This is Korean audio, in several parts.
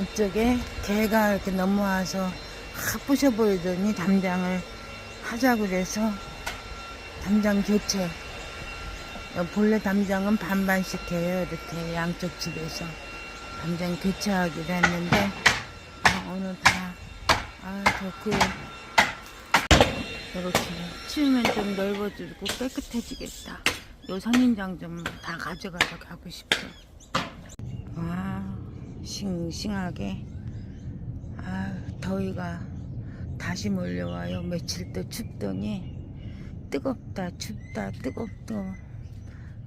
이쪽에 개가 이렇게 넘어와서 확 부셔 보이더니 담장을 하자고 그래서 담장 교체. 어, 본래 담장은 반반씩 해요. 이렇게 양쪽 집에서 담장 교체하기로 했는데 아, 오늘 다 아, 좋고 이렇게 치우면 좀 넓어지고 깨끗해지겠다. 요 선인장 좀 다 가져가서 가고 싶어. 와, 싱싱하게. 아, 더위가 다시 몰려와요. 며칠 또 춥더니 뜨겁다, 춥다, 뜨겁다.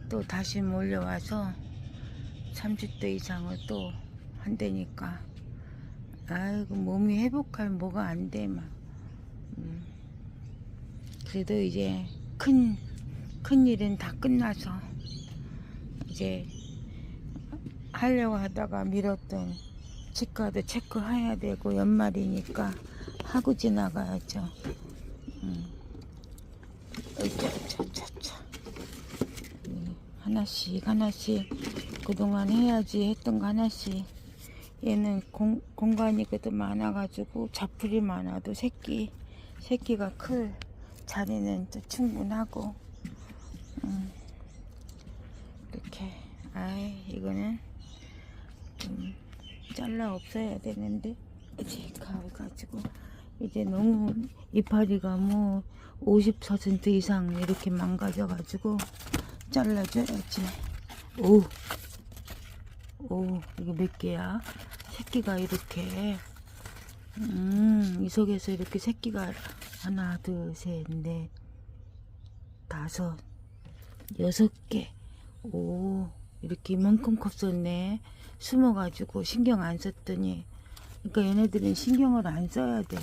또 다시 몰려와서 30도 이상을 또 한다니까. 아이고, 몸이 회복할 뭐가 안 돼, 막. 음. 그래도 이제 큰, 큰 일은 다 끝나서 이제 하려고 하다가 미뤘던 치과도 체크해야 되고 연말이니까 하고 지나가야죠. 음. 음, 하나씩 하나씩 그동안 해야지 했던 거 하나씩. 얘는 공, 공간이 그래도 많아가지고 자풀이 많아도 새끼 새끼가 클 자리는 또 충분하고. 음, 이렇게. 아이 이거는 좀 잘라 없어야 되는데 이제 가가지고 이제 너무 이파리가 뭐 50% 이상 이렇게 망가져가지고 잘라줘야지 오, 오 이게 몇 개야? 새끼가 이렇게 음, 이 속에서 이렇게 새끼가 하나, 둘, 셋, 넷, 다섯, 여섯 개. 오, 이렇게 이만큼 컸었네. 숨어가지고 신경 안 썼더니. 그러니까 얘네들은 신경을 안 써야 돼.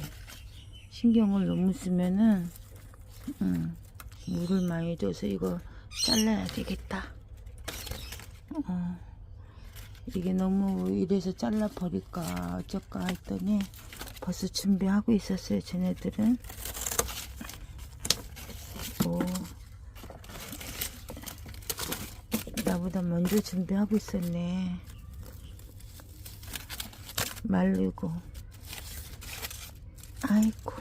신경을 너무 쓰면은, 음, 물을 많이 줘서 이거 잘라야 되겠다. 어, 이게 너무 이래서 잘라 버릴까 어쩔까 했더니 벌써 준비하고 있었어요, 쟤네들은. 오. 나보다 먼저 준비하고 있었네. 말르고. 아이고.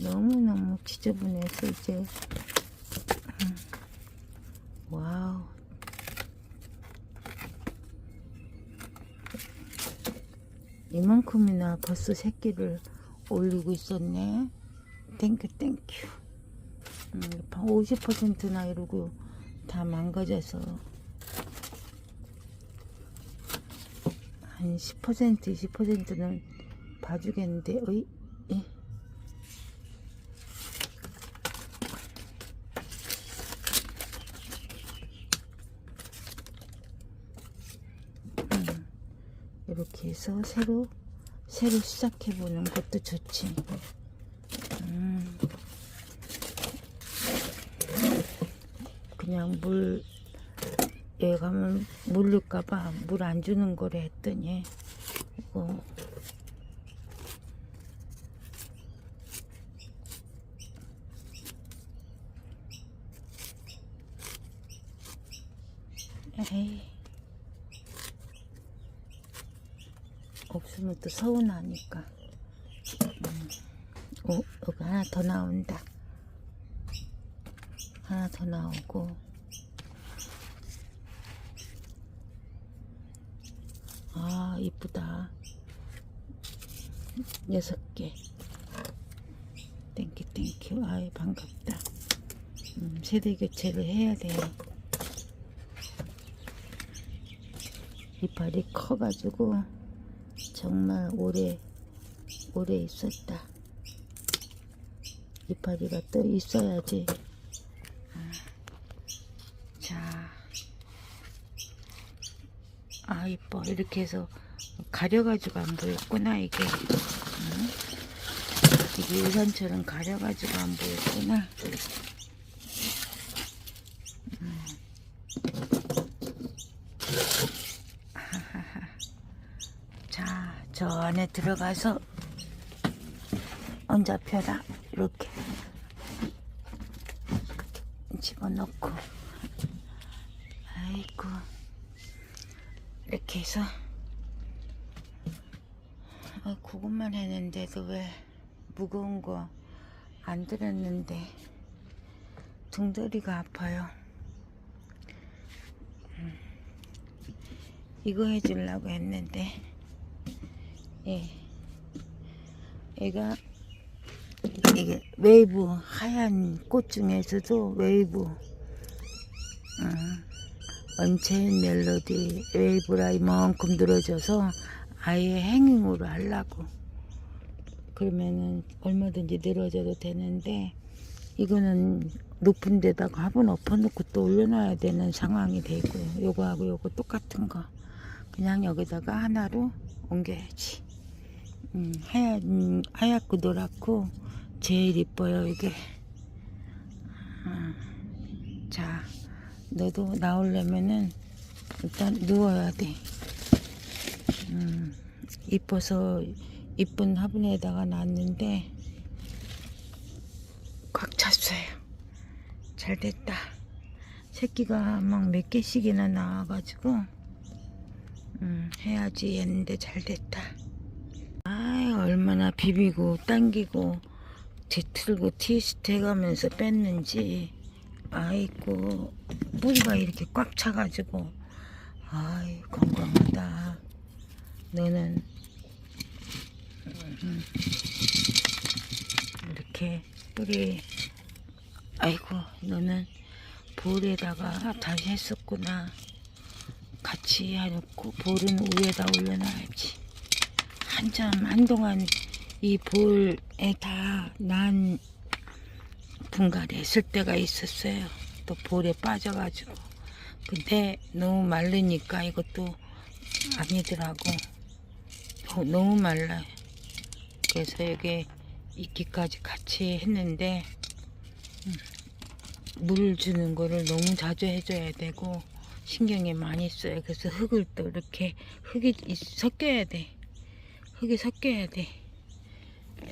너무너무 지저분해서 이제. 음. 와우. 이만큼이나 벌써 새끼를 올리고 있었네. 땡큐 땡큐. 음, 50%나 이러고 다 망가져서 한 10% 20%는 봐주겠는데 어이 에? 음, 이렇게 해서 새로 새로 시작해 보는 것도 좋지. 음, 그냥 물 여기 가면 물릴까봐 물 안 주는 거래 했더니 이거 에이. 없으면 또 서운하니까. 음. 오 여기 하나 더 나온다 하나 더 나오고. 아 이쁘다. 여섯 개. 땡큐 땡큐. 아이 반갑다. 음, 세대 교체를 해야 돼. 이빨이 커가지고 정말 오래 오래 있었다. 이파리가 또 있어야지 아, 자 아 이뻐 이렇게 해서 가려가지고 안 보였구나 이게 응? 이게 유산처럼 가려가지고 안 보였구나 음. 하하하. 자, 저 안에 들어가서 얹어 펴라 이렇게 집어넣고 아이고 이렇게 해서 아, 그것만 했는데도 왜 무거운 거 안 들었는데 등다리가 아파요. 음. 이거 해주려고 했는데 예. 얘가 이게 웨이브 하얀 꽃 중에서도 웨이브 음, 언체인 멜로디 웨이브라 이만큼 늘어져서 아예 행잉으로 하려고. 그러면은 얼마든지 늘어져도 되는데 이거는 높은 데다가 화분 엎어놓고 또 올려놔야 되는 상황이 되고 요거하고 요거 똑같은 거. 그냥 여기다가 하나로 옮겨야지. 음, 하얀 하얗고 노랗고 제일 이뻐요 이게. 아, 자 너도 나오려면은 일단 누워야 돼. 음, 이뻐서 이쁜 화분에다가 놨는데 꽉 찼어요. 잘 됐다. 새끼가 막 몇 개씩이나 나와가지고 음, 해야지 했는데 잘 됐다. 아이 얼마나 비비고 당기고 뒤틀고 트위스트 해가면서 뺐는지 아이고 뿌리가 이렇게 꽉 차가지고. 아이 건강하다. 너는? 음, 이렇게 뿌리 아이고 너는 볼에다가 다시 했었구나. 같이 해놓고 볼은 위에다 올려놔야지. 한참 한동안 이 볼에 다 난 분갈이 했을 때가 있었어요. 또 볼에 빠져가지고. 근데 너무 마르니까 이것도 아니더라고. 어, 너무 말라요. 그래서 여기 이끼까지 같이 했는데 음, 물 주는 거를 너무 자주 해줘야 되고 신경이 많이 써요. 그래서 흙을 또 이렇게 흙이 있- 섞여야 돼. 흙이 섞여야 돼.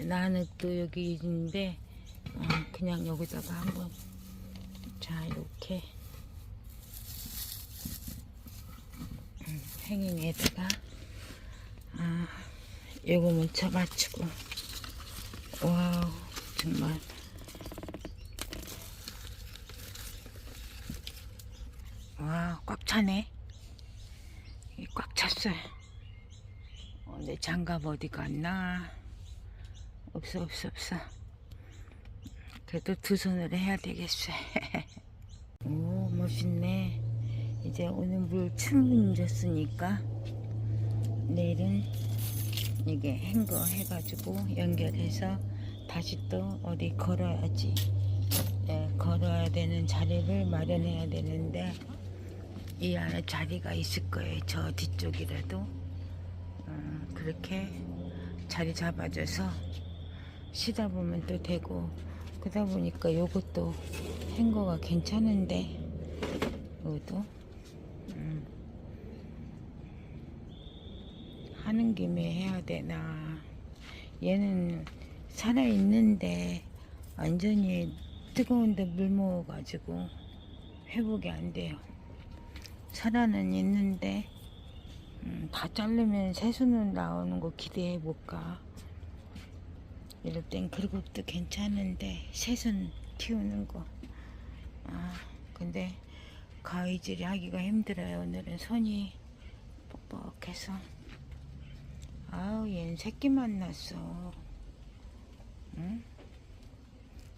나는 또 여기 있는데 어, 그냥 여기다가 한번 자 이렇게. 음, 행잉에다가. 아 요거 먼저 맞추고. 와우 정말. 와 꽉 차네. 이게 꽉 찼어요. 어, 내 장갑 어디 갔나? 없어 없어 없어 그래도 두 손으로 해야 되겠어 오 멋있네. 이제 오늘 물 충분히 줬으니까 내일은 이게 행거 해가지고 연결해서 다시 또 어디 걸어야지. 네, 걸어야 되는 자리를 마련해야 되는데 이 안에 자리가 있을 거예요. 저 뒤쪽이라도. 음, 그렇게 자리 잡아줘서 쉬다 보면 또 되고 그러다 보니까 요것도 행거가 괜찮은데 요것도? 음, 하는 김에 해야 되나. 얘는 살아 있는데 완전히 뜨거운데 물 먹어 가지고 회복이 안 돼요. 살아는 있는데 음, 다 자르면 새수는 나오는 거 기대해 볼까 이럴 땐 그룹도 괜찮은데 새순 키우는 거. 아, 근데 가위질이 하기가 힘들어요. 오늘은 손이 뻑뻑해서. 아우, 얘는 새끼 만 났어. 응?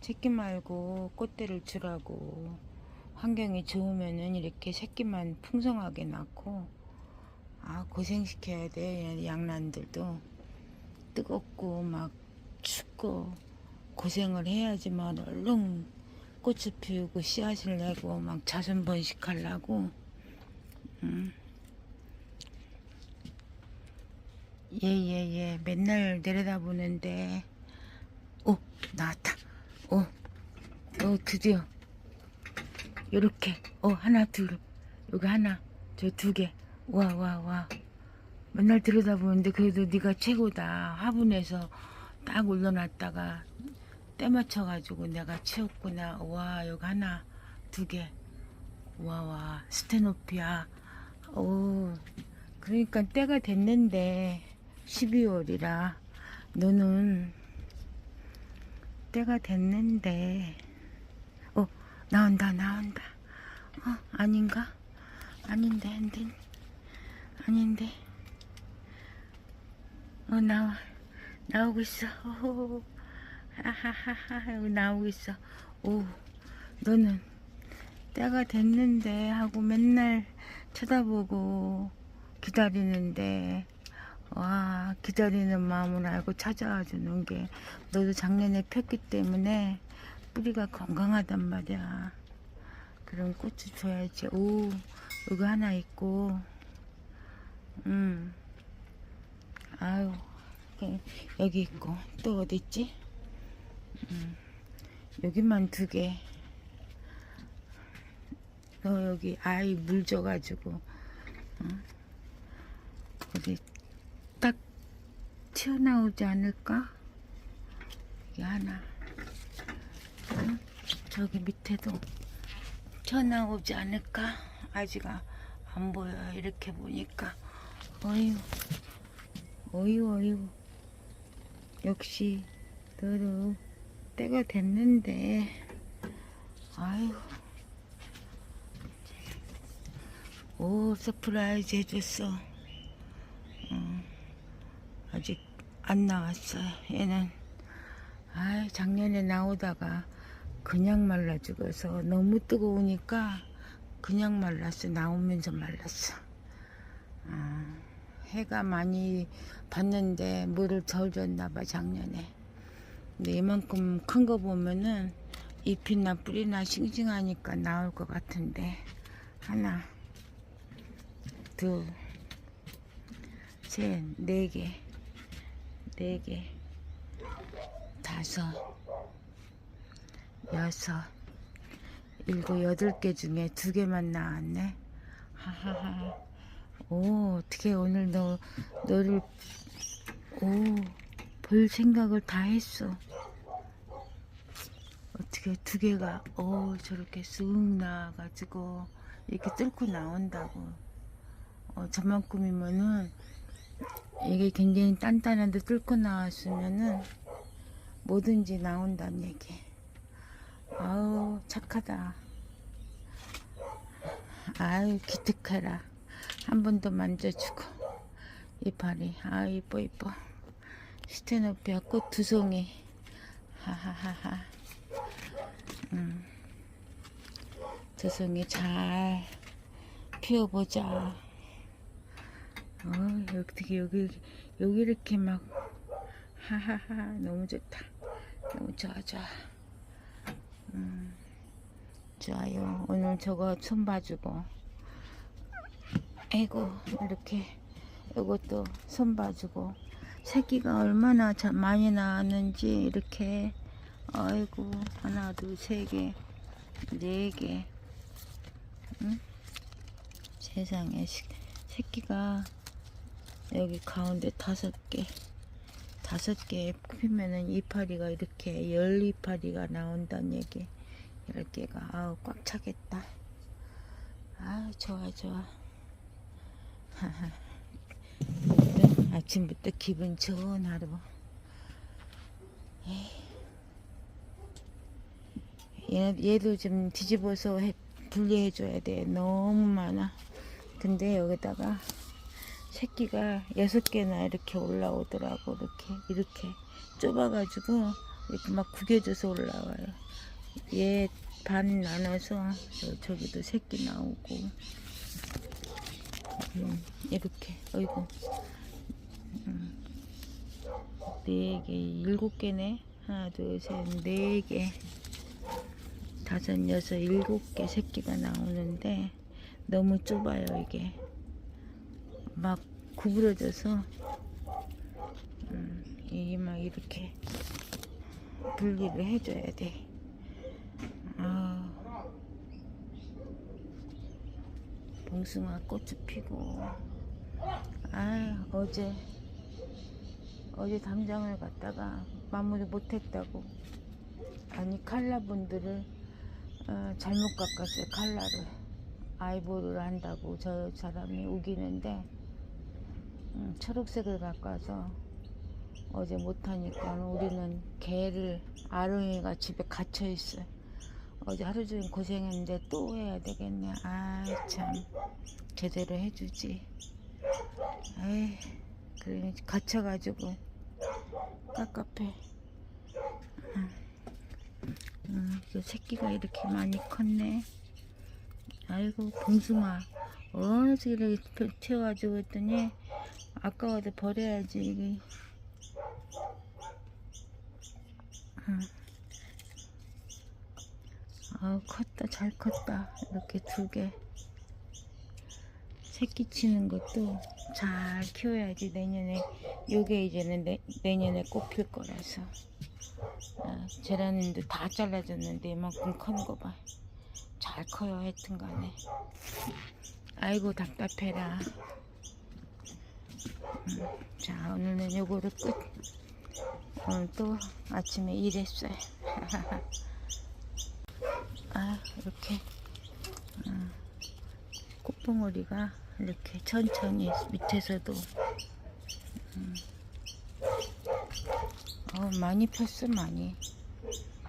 새끼 말고 꽃대를 주라고. 환경이 좋으면은 이렇게 새끼만 풍성하게 낳고, 아, 고생시켜야 돼. 양란들도. 뜨겁고 막 춥고 고생을 해야지만 얼른 꽃을 피우고 씨앗을 내고 막 자손 번식하려고. 음. 예예예. 맨날 내려다보는데. 오 나왔다. 오, 오 드디어. 요렇게. 어 하나 둘. 여기 하나 저 두 개 와 와 와. 맨날 들여다보는데 그래도 네가 최고다. 화분에서 딱 올려놨다가 때 맞춰가지고 내가 치웠구나 와 여기 하나 두 개. 와와, 스테노피아. 오, 그러니까 때가 됐는데, 12월이라, 너는 때가 됐는데, 어, 나온다, 나온다. 어, 아닌가? 아닌데, 아닌데. 아닌데. 어, 나와. 나오고 있어. 오, 하하하하. 나오고 있어. 오, 너는 때가 됐는데 하고 맨날 쳐다보고 기다리는데, 와, 기다리는 마음을 알고 찾아와 주는 게 너도 작년에 폈기 때문에 뿌리가 건강하단 말이야. 그럼 꽃을 줘야지. 오, 여기 하나 있고, 음. 아유, 여기 있고, 또 어디 있지? 음, 여기만 두 개. 너 여기 아이 물 줘가지고, 어? 어디 딱 튀어나오지 않을까? 여기 하나. 응? 저기 밑에도 튀어나오지 않을까? 아직 아- 안 보여요. 이렇게 보니까. 어휴, 어휴, 어휴. 역시, 너도 때가 됐는데, 아유. 오, 서프라이즈 해줬어. 어, 아직 안 나왔어. 얘는, 아 작년에 나오다가 그냥 말라 죽어서 너무 뜨거우니까 그냥 말랐어. 나오면서 말랐어. 아, 해가 많이 봤는데 물을 덜 줬나 봐 작년에. 근데 이만큼 큰 거 보면은 잎이나 뿌리나 싱싱하니까 나올 것 같은데 하나, 둘, 셋, 네 개, 네 개, 다섯, 여섯, 일곱, 여덟 개 중에 두 개만 나왔네. 하하하. 오, 어떻게 오늘 너, 너를, 오, 볼 생각을 다 했어. 어떻게 두 개가, 오, 저렇게 쓱 나와가지고, 이렇게 뚫고 나온다고. 어, 저만큼이면은, 이게 굉장히 단단한데 뚫고 나왔으면은, 뭐든지 나온다는 얘기. 아우, 착하다. 아유, 기특해라. 한 번 더 만져주고. 이파리. 아, 이뻐, 이뻐. 스테노피아 꽃 두 송이. 하하하하. 음. 두 송이 잘 피워보자. 어, 어떻게 여기, 여기 이렇게 막, 하하하. 너무 좋다. 너무 좋아, 좋아. 음, 좋아요. 오늘 저거 손 봐주고. 아이고, 이렇게 이것도 손 봐주고. 새끼가 얼마나 자- 많이 나왔는지 이렇게 아이고 하나 둘세개네개. 응? 세상에 시- 새끼가 여기 가운데 다섯 개. 다섯 개 피면은 이파리가 이렇게 열 이파리가 나온다는 얘기. 열 개가. 아우 꽉 차겠다. 아 좋아 좋아 아침부터 기분 좋은 하루. 얘, 얘도 좀 뒤집어서 해, 분리해 줘야 돼. 너무 많아. 근데 여기다가 새끼가 여섯 개나 이렇게 올라오더라고. 이렇게 이렇게 좁아가지고 이렇게 막 구겨져서 올라와요. 얘 반 나눠서 저- 저기도 새끼 나오고 음, 이렇게. 어이구. 음, 네 개, 일곱 개네. 하나 둘셋네 개. 다섯 여섯 일곱 개 새끼가 나오는데 너무 좁아요 이게. 막 구부러져서 음, 이게 막 이렇게 분리를 해줘야 돼. 아, 봉숭아 꽃이 피고. 아 어제 어제 담장을 갔다가 마무리 못했다고. 아니 칼라분들을 어, 잘못 깎았어요 칼라를. 아이보리를 한다고 저 사람이 우기는데 음, 초록색을 깎아서 어제 못하니까 우리는 개를 아롱이가 집에 갇혀 있어요 어제 하루 종일 고생했는데 또 해야 되겠네 아 참 제대로 해주지 에이 그래 갇혀가지고 깝깝해 음, 그 새끼가 이렇게 많이 컸네. 아이고, 봉숭아. 어느 새끼를 태워가지고 했더니, 아까워도 버려야지, 이게. 음. 아우, 컸다, 잘 컸다. 이렇게 두 개. 새끼 치는 것도 잘 키워야지, 내년에. 요게 이제는 내, 내년에 꼭필 거라서. 아, 제라늄도 다 잘라졌는데 이만큼 큰 거 봐. 잘 커요 하여튼 간에. 아이고 답답해라. 음, 자 오늘은 요거를 끝. 오늘 또 아침에 일했어요. 아 이렇게. 음, 꽃봉오리가 이렇게 천천히 밑에서도. 어, 많이 폈어 많이.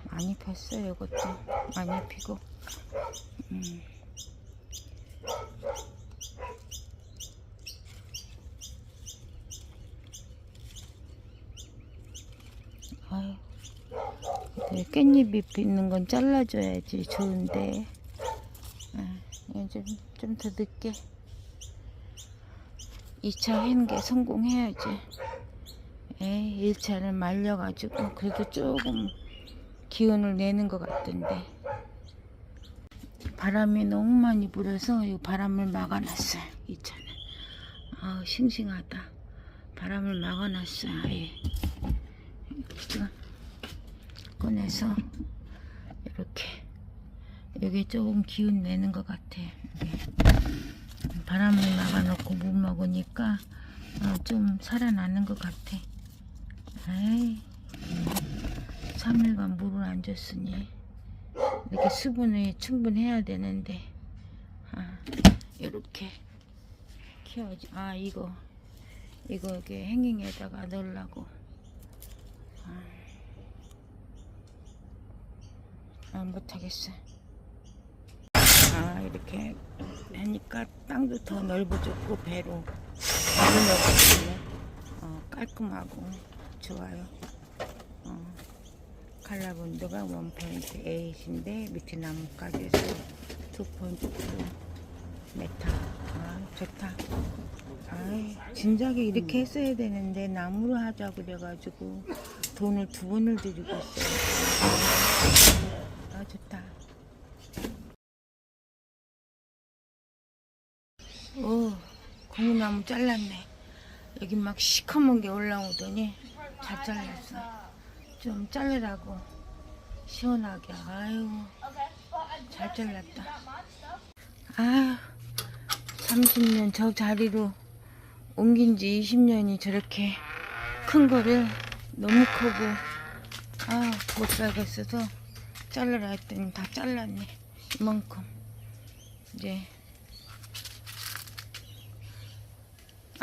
많이 폈어 이것도. 많이 피고. 음. 네, 깻잎이 있는 건 잘라줘야지 좋은데. 아, 좀, 좀 더 늦게. 2차 한게 성공해야지. 에이, 1차는 말려가지고 그래도 조금 기운을 내는 것 같던데. 바람이 너무 많이 불어서 이 바람을 막아놨어요 2차는. 아우 싱싱하다. 바람을 막아놨어요 아예 꺼내서 이렇게 여기 조금 기운 내는 것 같아. 바람을 막아놓고 물 먹으니까 어, 좀 살아나는 것 같아. 에이, 3일간 물을 안 줬으니 이렇게 수분이 충분해야 되는데 아, 이렇게 키워야지. 아 이거 이거 이렇게 행잉에다가 넣으려고. 아, 아 못하겠어 아 이렇게 하니까 땅도 더 넓어졌고 배로 넓어졌네 어, 깔끔하고 좋아요. 어, 칼라본드가 1.8인데 밑에 나뭇가지에서 2.2 메타. 아, 좋다. 아이, 진작에 이렇게 했어야 되는데 나무로 하자 그래가지고 돈을 두 번을 들이고 있어요. 아, 좋다. 오, 고무나무 잘랐네. 여기 막 시커먼 게 올라오더니 잘 잘랐어. 좀 자르라고. 시원하게. 아유, 잘 잘랐다. 아유, 30년 저 자리로 옮긴 지 20년이 저렇게 큰 거를 너무 크고, 아, 못 살겠어서 잘라라 했더니 다 잘랐네. 이만큼. 이제.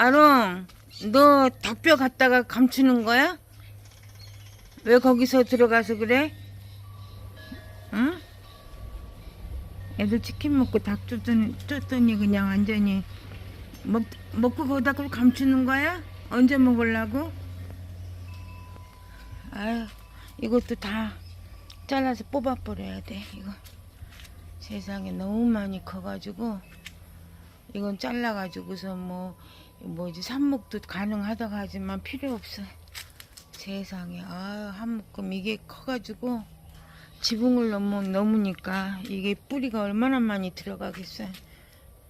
아롱, 너 닭뼈 갖다가 감추는 거야? 왜 거기서 들어가서 그래? 응? 애들 치킨 먹고 닭 쫓더니, 쫓더니 그냥 완전히 먹, 먹고 거기다 그걸 감추는 거야? 언제 먹으려고? 아유, 이것도 다 잘라서 뽑아버려야 돼, 이거. 세상에 너무 많이 커가지고, 이건 잘라가지고서 뭐, 뭐지, 삽목도 가능하다고 하지만 필요 없어. 세상에, 아유, 한 묶음 이게 커가지고, 지붕을 넘어, 넘으니까 이게 뿌리가 얼마나 많이 들어가겠어요.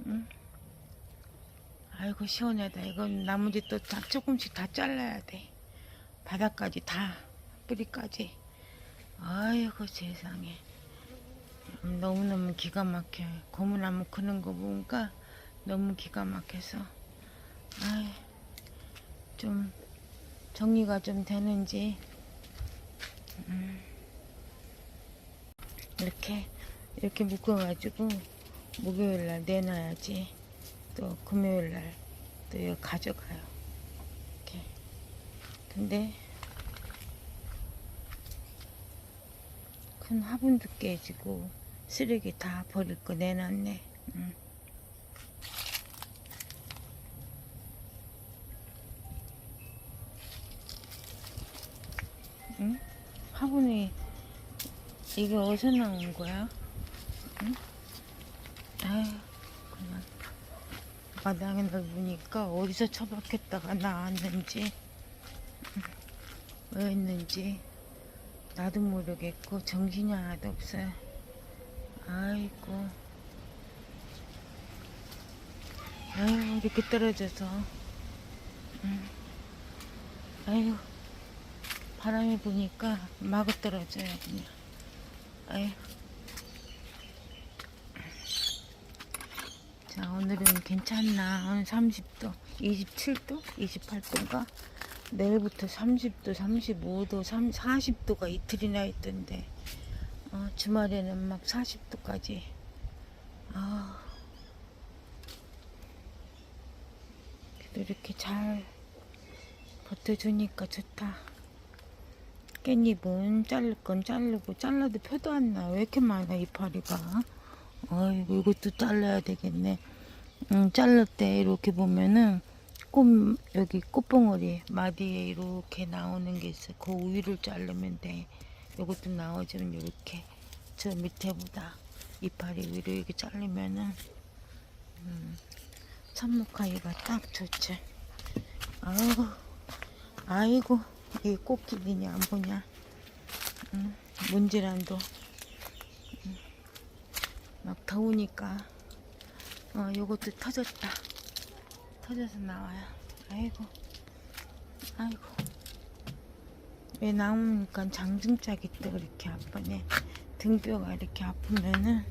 응? 아이고, 시원하다. 이건 나머지 또 다 조금씩 다 잘라야 돼. 바닥까지 다, 뿌리까지. 아이고, 세상에. 음, 너무너무 기가 막혀. 고무나무 크는 거 보니까 너무 기가 막혀서. 아이, 좀 정리가 좀 되는지. 음, 이렇게 이렇게 묶어가지고 목요일 날 내놔야지 또 금요일 날또 여기 가져가요. 이렇게. 근데 큰 화분도 깨지고 쓰레기 다 버릴 거 내놨네. 응. 응? 화분이 이게 어디서 나온 거야? 응? 아유, 그냥 마당에 넓으니까 어디서 처박혔다가 나왔는지 응. 왜 했는지 나도 모르겠고 정신이 하나도 없어요. 아이고, 아유 이렇게 떨어져서, 응. 아유. 바람이 부니까 마구 떨어져요 그냥. 아휴. 자 오늘은 괜찮나? 오늘 30도 27도 28도인가? 내일부터 30도 35도 3, 40도가 이틀이나 있던데 어, 주말에는 막 40도까지. 아. 그래도 이렇게 잘 버텨주니까 좋다 깻잎은 자를 건 자르고 잘라도 표도 안 나. 왜 이렇게 많아 이파리가? 어이구 이것도 잘라야 되겠네. 음, 때 이렇게 보면은 꽃 여기 꽃봉오리 마디에 이렇게 나오는 게 있어. 그 위를 자르면 돼. 이것도 나오지만 이렇게 저 밑에보다 이파리 위로 이렇게 자르면은 음, 참목하기가 딱 좋지. 아이고 아이고. 이 꽃길이니 안 보냐? 응, 문지란도 응. 막 더우니까 어 요것도 터졌다. 터져서 나와요. 아이고, 아이고. 왜 나오니까 장증짝이 또 그렇게 아프네. 등뼈가 이렇게 아프면은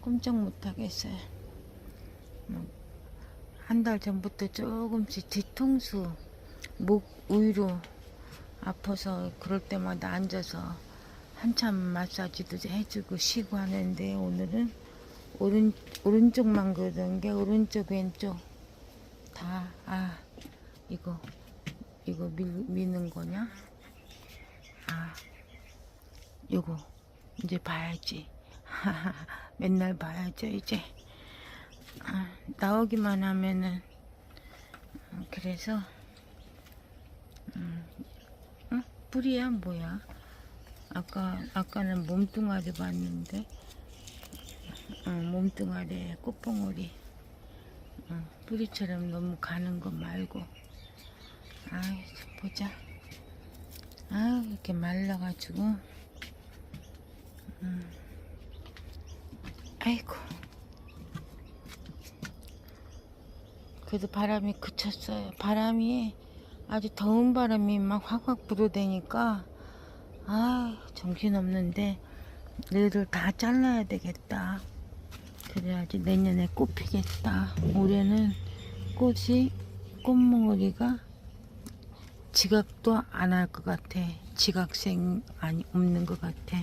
꼼짝 못 하겠어요. 한 달 전부터 조금씩 뒤통수, 목 위로 아파서 그럴 때마다 앉아서 한참 마사지도 해주고 쉬고 하는데 오늘은 오른, 오른쪽만 그러던 게 오른쪽 왼쪽 다 아 이거 이거 밀, 미는 거냐? 아 요거 이제 봐야지. 맨날 봐야죠 이제. 아, 나오기만 하면은 어, 그래서 음, 뿌리야 뭐야? 아까 아까는 몸뚱아리 봤는데. 어, 몸뚱아리에 꽃봉오리. 어, 뿌리처럼 너무 가는 거 말고. 아이 보자. 아 이렇게 말라가지고. 음. 아이고. 그래도 바람이 그쳤어요. 바람이 아주 더운 바람이 막 확확 불어대니까 아 정신없는데 얘를 다 잘라야 되겠다. 그래야지 내년에 꽃 피겠다. 올해는 꽃이 꽃몽오리가 지각도 안 할 것 같아. 지각생 아니 없는 것 같아.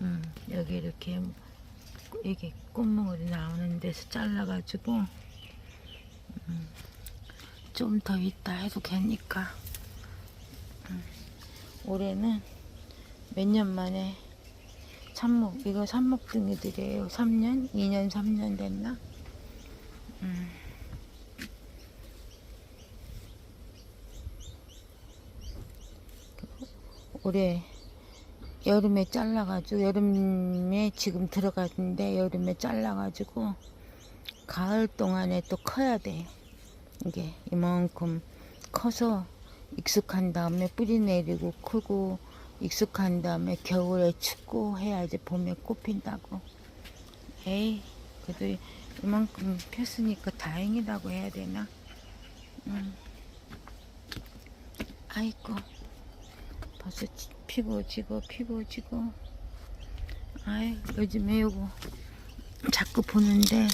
음, 여기 이렇게 이게 꽃몽오리 나오는 데서 잘라가지고 음, 좀 더 있다 해도 되니까. 음. 올해는 몇 년 만에 삽목 이거 삽목등이들이에요. 3년? 2년 3년 됐나? 음. 올해 여름에 잘라가지고 여름에 지금 들어갔는데 여름에 잘라가지고 가을 동안에 또 커야 돼 이게 이만큼 커서 익숙한 다음에 뿌리 내리고 크고 익숙한 다음에 겨울에 춥고 해야지 봄에 꽃 핀다고. 에이 그래도 이만큼 폈으니까 다행이라고 해야 되나? 음. 아이고 벌써 피고 지고 피고 지고. 아이 요즘에 요거 자꾸 보는데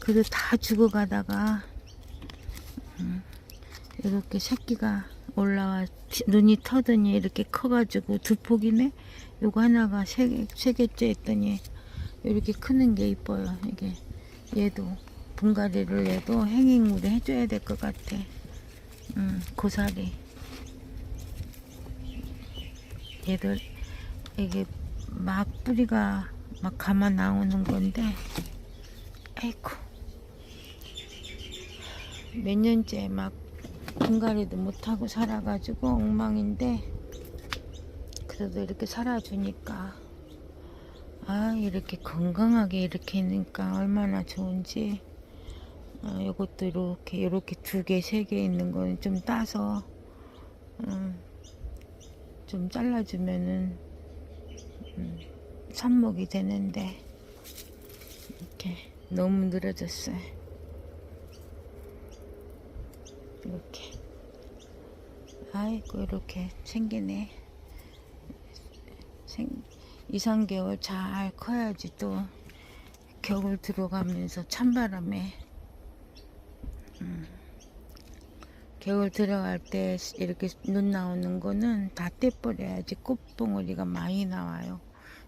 그래도 다 죽어가다가 이렇게 새끼가 올라와 눈이 터더니 이렇게 커가지고 두 폭이네. 요거 하나가 세, 세 개째 했더니 이렇게 크는 게 이뻐요. 이게 얘도 분갈이를 얘도 행잉으로 해줘야 될 것 같아. 음, 고사리. 얘들 이게 막 뿌리가 막 감아 나오는 건데, 아이고 몇 년째 막 분갈이도 못하고 살아가지고 엉망인데 그래도 이렇게 살아주니까 아 이렇게 건강하게 이렇게 있으니까 얼마나 좋은지 아, 이것도 이렇게 이렇게 두 개 세 개 있는 거는 좀 따서 음, 좀 잘라주면은 음, 삽목이 되는데 이렇게 너무 늘어졌어요 이렇게. 아이고 이렇게 생기네. 생, 2, 3개월 잘 커야지 또 겨울 들어가면서 찬바람에. 음, 겨울 들어갈 때 이렇게 눈 나오는 거는 다 떼버려야지 꽃봉오리가 많이 나와요.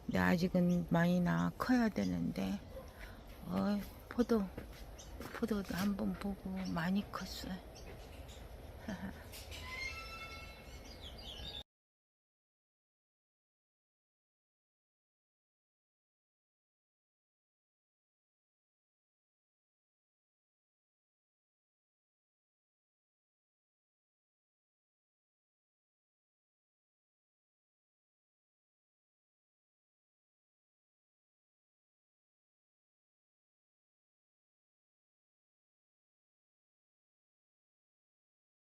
근데 아직은 많이 나와 커야 되는데. 어 포도 포도도 한번 보고 많이 컸어요 哈哈。